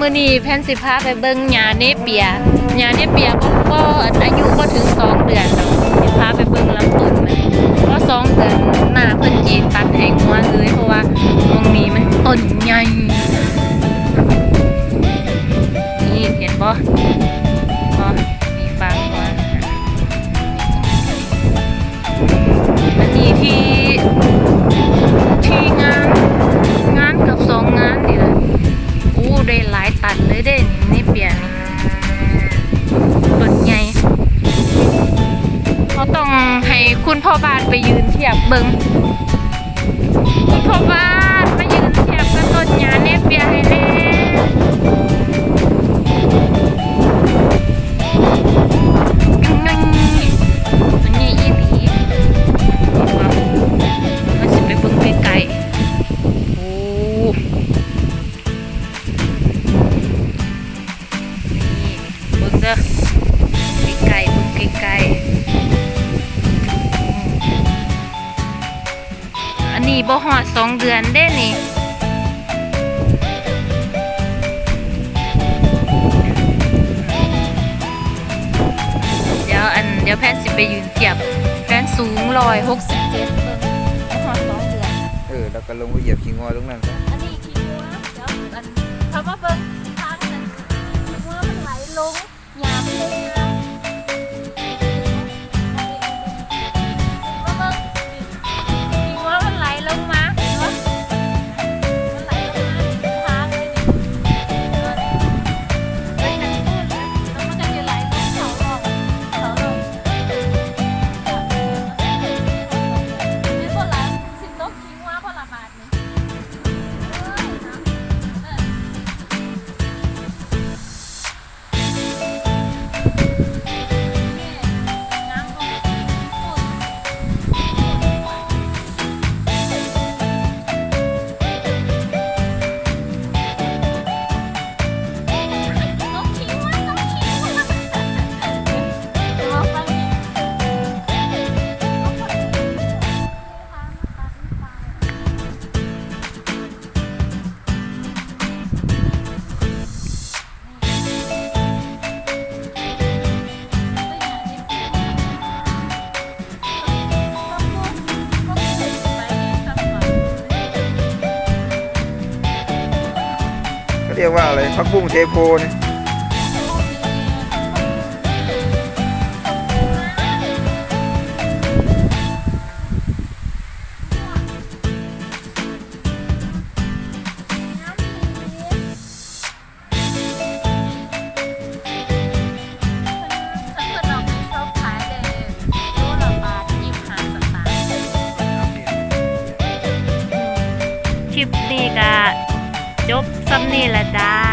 มื้อนี้แพนสิพาไปเบิ่งหญ้าเนเปียหญ้าเนเปียก็อายุบ่ถึง 2 เดือนดอกสิพาไปเบิ่งลำต้นมันเพราะ2เดือนหน้าเพิ่นจีตัดให้งัวเลยเพราะว่าตรงนี้ คุณพ่อบ้านไปยืนเทียบเบิงคุณพ่อบ้านมายืนเทียบกับต้นหญ้าเนเปียให้แน่นั่งๆมันใหญ่อีหลีมันสิไปเบิ่งไกลๆโอ้นี่เบิ่งเด้อไก นนี้บ่ฮอดสองเดือนเด้นี่เดี๋ยวอันเดี๋ยวแพนสิไปยืนเทียบแพนสูงร้อยหกสิบเจ็ดเบิ่งบ่ฮอดสองเดือน เออแล้วก็ลงไปเหยียบขี้งอตรงนั้นซะอันนี้ขี้งัวเดี๋ยวอันคำว่าเบิ่งทางนั้นขี้งัวมันไหลลงยาม เขาเรียกว่าอะไรพักบุ้งเทโพเนี่ยคลิปนี้ก็ จบซ้ำนี่ละจ้า